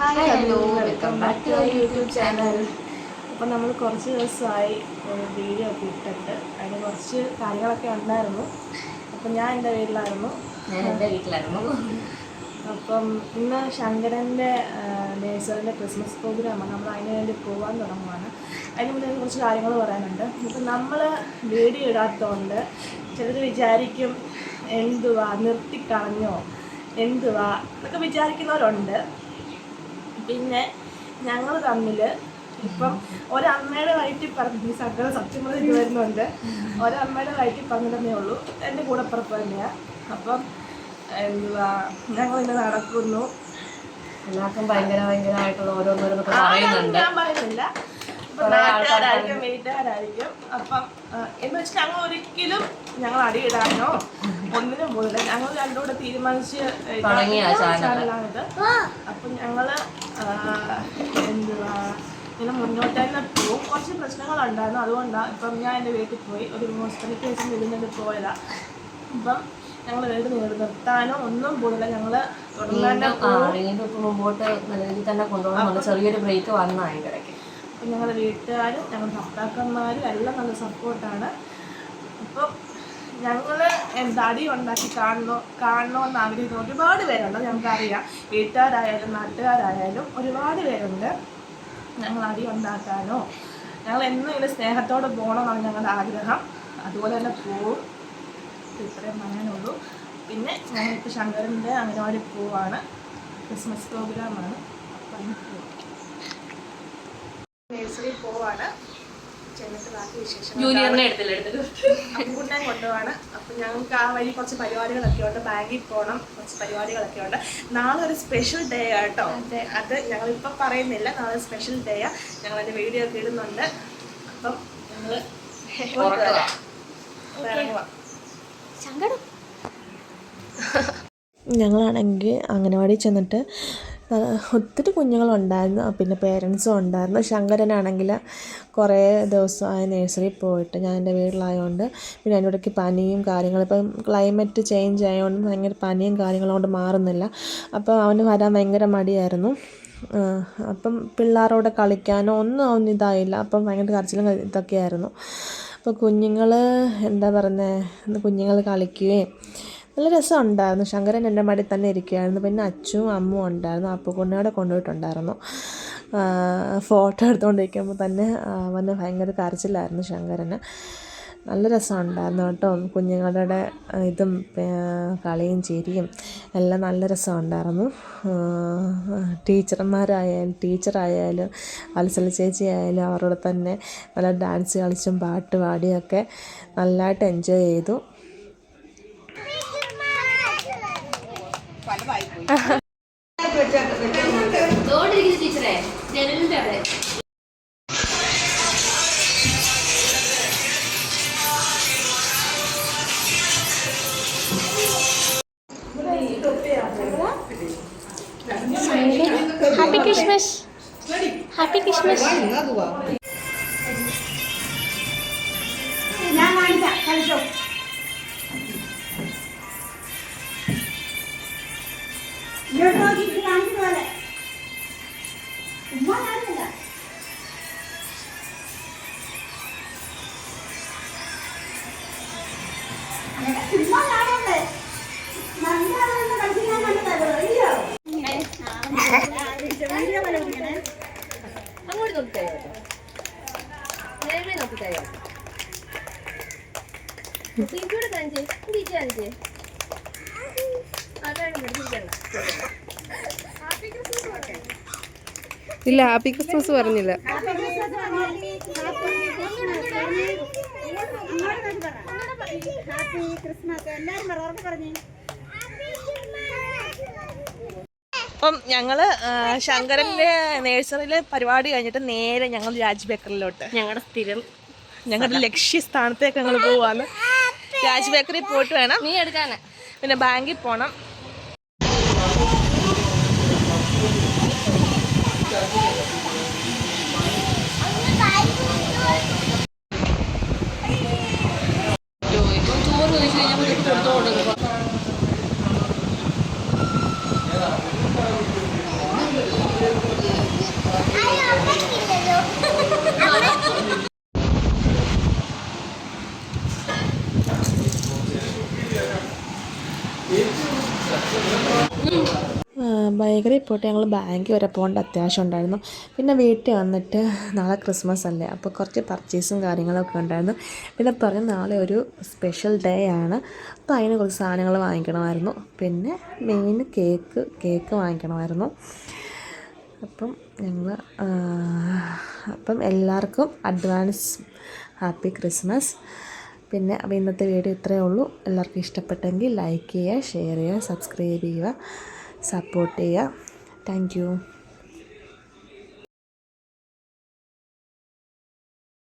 Hi hello welcome back to our YouTube channel അപ്പോൾ നമ്മൾ കുറച്ച് ദിവസമായി ഒരു വീഡിയോ ഒക്കെ ഇട്ടിട്ട്. അതിന് കുറച്ച് കാര്യങ്ങളൊക്കെ ഉണ്ടായിരുന്നു. അപ്പം ഞാൻ എന്റെ വീട്ടിലായിരുന്നു. ഞാൻ എന്റെ വീട്ടിലായിരുന്നു. അപ്പം ഇന്ന് ശങ്കരന്റെ നേഴ്സറിന്റെ ക്രിസ്മസ് പ്രോഗ്രാമാണ്. നമ്മൾ അതിന് വേണ്ടി പോകാൻ തുടങ്ങുവാണ്. അതിന് മുന്നേ കുറച്ച് കാര്യങ്ങൾ പറയാനുണ്ട്. ഇപ്പം നമ്മൾ വീഡിയോ ഇടാത്തതുകൊണ്ട് ചിലർ വിചാരിക്കും എന്തുവാ നിർത്തിക്കളഞ്ഞോ എന്തുവാ എന്നൊക്കെ വിചാരിക്കുന്നവരുണ്ട്. പിന്നെ ഞങ്ങൾ തമ്മിൽ ഇപ്പം ഒരമ്മയുടെ വയറ്റിൽ പറഞ്ഞു ഈ സകല സത്യം പറഞ്ഞിട്ട് വരുന്നുണ്ട്. ഒരമ്മയുടെ വയറ്റിൽ പറഞ്ഞിട്ടേ ഉള്ളൂ. എന്റെ കൂടെ പുറത്ത് തന്നെയാണ് അപ്പം എന്തുവാ ഞങ്ങൾ ഇന്ന് നടക്കുന്നു. എല്ലാവർക്കും ഭയങ്കര ഭയങ്കരമായിട്ടുള്ള ഓരോന്നോരോന്നൊക്കെ പറയുന്നുണ്ട്. ഞാൻ പറയുന്നില്ല. നാട്ടുകാരായിരിക്കും വീട്ടുകാരായിരിക്കും. അപ്പം എന്ന് വെച്ചാൽ ഞങ്ങൾ ഒരിക്കലും ഞങ്ങൾ അടിയിടാനോ ഒന്നിനും പോകുന്നില്ല ഞങ്ങൾ രണ്ടുകൂടെ തീരുമാനിച്ച് തുടങ്ങിയ. ചാനലാണിത്. അപ്പം ഞങ്ങൾ എന്തുവാ ഇങ്ങനെ മുന്നോട്ട് തന്നെ പോകും കുറച്ച് പ്രശ്നങ്ങളുണ്ടായിരുന്നു. അതുകൊണ്ടാണ് ഇപ്പം ഞാൻ എന്റെ വീട്ടിൽ പോയി. ഒരു ഹോസ്പിറ്റൽ കേസും വരുന്നത് പോയതാ. അപ്പം ഞങ്ങൾ വീട് നീട് നിർത്താനോ ഒന്നും പോയില്ല ഞങ്ങൾ ഇപ്പൊ മുമ്പോട്ട് നല്ല രീതിയിൽ തന്നെ കൊണ്ടുപോകണം. ചെറിയൊരു ബ്രേക്ക് വന്നതായി അതിന്റെ ഇടയ്ക്ക്. അപ്പം ഞങ്ങളുടെ വീട്ടുകാരും ഞങ്ങളുടെ ഭർത്താക്കന്മാരും എല്ലാം നല്ല സപ്പോർട്ടാണ് അപ്പം ഞങ്ങൾ എന്താ അടി ഉണ്ടാക്കി കാണണോ കാണണോ കാണണമെന്ന് ആഗ്രഹിക്കുന്ന ഒരുപാട് പേരുണ്ട്. ഞങ്ങൾക്കറിയാം. വീട്ടുകാരായാലും നാട്ടുകാരായാലും ഒരുപാട് പേരുണ്ട്. ഞങ്ങൾ അടി ഉണ്ടാക്കാനോ ഞങ്ങൾ എന്നും ഇങ്ങനെ സ്നേഹത്തോടെ പോകണമെന്നാണ് ഞങ്ങളുടെ ആഗ്രഹം. അതുപോലെ തന്നെ പോവും. ഇത്രയും പറയാനുള്ളൂ. പിന്നെ ഞങ്ങളിപ്പോൾ ശങ്കരന്റെ അംഗനവാടി പോവാണ്. ക്രിസ്മസ് പ്രോഗ്രാമാണ്. അപ്പം നഴ്സറി പോവാണ്. ചെന്നിട്ട് ബാക്കി വിശേഷം ജൂനിയറിനെ എടുത്തില്ല എടുത്തിട്ട് കൊണ്ടുപോവാണ് അപ്പം ഞങ്ങൾക്ക് ആ വഴി കുറച്ച് പരിപാടികളൊക്കെ ഉണ്ട്. ബാങ്കിൽ പോകണം. കുറച്ച് പരിപാടികളൊക്കെ ഉണ്ട്. നാളെ ഒരു സ്പെഷ്യൽ ഡേ ആട്ടോ അത്. ഞങ്ങളിപ്പം പറയുന്നില്ല. നാളെ സ്പെഷ്യൽ ഡേയാ ഞങ്ങൾ അതിന്റെ വീഡിയോ ഒക്കെ ഇടുന്നുണ്ട്. അപ്പം ഞങ്ങൾ ഞങ്ങളാണെങ്കിൽ അംഗനവാടി ചെന്നിട്ട് ആ, ഒത്തിരി കുഞ്ഞുങ്ങളുണ്ടായിരുന്നു. പിന്നെ പേരൻസും ഉണ്ടായിരുന്നു. ശങ്കരനാണെങ്കിൽ കുറേ ദിവസം ദിവസമായി നഴ്സറിയിൽ പോയിട്ട് ഞാൻ എന്റെ വീട്ടിലായതുകൊണ്ട് പിന്നെ അതിന്റെ ഇടയ്ക്ക് പനിയും കാര്യങ്ങളും. ഇപ്പം ക്ലൈമറ്റ് ചേഞ്ച് ആയതുകൊണ്ട് ഭയങ്കര പനിയും കാര്യങ്ങളും കൊണ്ട് മാറുന്നില്ല. അപ്പോൾ അവന് വരാൻ ഭയങ്കര മടിയായിരുന്നു. അപ്പം പിള്ളേരോട് കളിക്കാനോ ഒന്നും അവന് ഇതായില്ല. അപ്പം ഭയങ്കര കരച്ചിലും ഇതൊക്കെയായിരുന്നു. അപ്പോൾ കുഞ്ഞുങ്ങൾ എന്താ പറയുന്നത് കുഞ്ഞുങ്ങൾ കളിക്കുകയും നല്ല രസമുണ്ടായിരുന്നു. ശങ്കരൻ എന്റെ മടി തന്നെ ഇരിക്കുകയായിരുന്നു പിന്നെ അച്ഛനും അമ്മും ഉണ്ടായിരുന്നു. അപ്പുകുണ്ണയോടെ കൊണ്ടുപോയിട്ടുണ്ടായിരുന്നു. ഫോട്ടോ എടുത്തുകൊണ്ടിരിക്കുമ്പോൾ തന്നെ അവന് ഭയങ്കര കരച്ചിലായിരുന്നു ശങ്കരന്. നല്ല രസമുണ്ടായിരുന്നു കേട്ടോ. കുഞ്ഞുങ്ങളുടെ ഇതും കളിയും ചിരിയും എല്ലാം നല്ല രസമുണ്ടായിരുന്നു. ടീച്ചർമാരായാലും ടീച്ചറായാലും വത്സല ചേച്ചി ആയാലും അവരോട് തന്നെ നല്ല ഡാൻസ് കളിച്ചും പാട്ട് പാടിയൊക്കെ നല്ലതായിട്ട് എൻജോയ് ചെയ്തു. ടീച്ചറെ. ജനലിന്റെ അവിടെ. ഹാപ്പി ക്രിസ്മസ് ഹാപ്പി ക്രിസ്മസ് അങ്ങോട്ട് ക്രിസ്മസ് നേരെ കാണിച്ചേ ടീച്ചർ കാണിച്ചേ അതാണ് പഠിപ്പിക്കണ്ട ഇല്ല ഹാപ്പി ക്രിസ്മസ് പറഞ്ഞില്ല അപ്പം ഞങ്ങൾ ശങ്കരന്റെ നേഴ്സറിയിലെ പരിപാടി കഴിഞ്ഞിട്ട് നേരെ ഞങ്ങൾ രാജ് ബേക്കറിലോട്ട് ഞങ്ങളുടെ സ്ഥിരം ഞങ്ങളുടെ ലക്ഷ്യസ്ഥാനത്തേക്ക് ഞങ്ങൾ പോവാണ് രാജ് ബേക്കറി പോയിട്ട് വേണം. നീ എടുക്കാനാ? പിന്നെ ബാങ്കിൽ പോകണം ബൈക്കറി പോയിട്ട് ഞങ്ങൾ ബാങ്കിൽ വരെ പോകേണ്ട അത്യാവശ്യം ഉണ്ടായിരുന്നു. പിന്നെ വീട്ടിൽ വന്നിട്ട് നാളെ ക്രിസ്മസ് അല്ലേ? അപ്പോൾ കുറച്ച് പർച്ചേസും കാര്യങ്ങളൊക്കെ ഉണ്ടായിരുന്നു. പിന്നെ പറഞ്ഞ നാളെ ഒരു സ്പെഷ്യൽ ഡേ ആണ്. അപ്പോൾ അതിന് കുറച്ച് സാധനങ്ങൾ വാങ്ങിക്കണമായിരുന്നു. പിന്നെ മെയിൻ കേക്ക് കേക്ക് വാങ്ങിക്കണമായിരുന്നു. അപ്പം ഞങ്ങൾ അപ്പം എല്ലാവർക്കും അഡ്വാൻസ് ഹാപ്പി ക്രിസ്മസ് പിന്നെ അപ്പോൾ ഇന്നത്തെ വീഡിയോ ഇത്രയേ ഉള്ളൂ. എല്ലാവർക്കും ഇഷ്ടപ്പെട്ടെങ്കിൽ ലൈക്ക് ചെയ്യുക ഷെയർ ചെയ്യുക സബ്സ്ക്രൈബ് ചെയ്യുക. സപ്പോർട്ട് ചെയ്യുക. താങ്ക്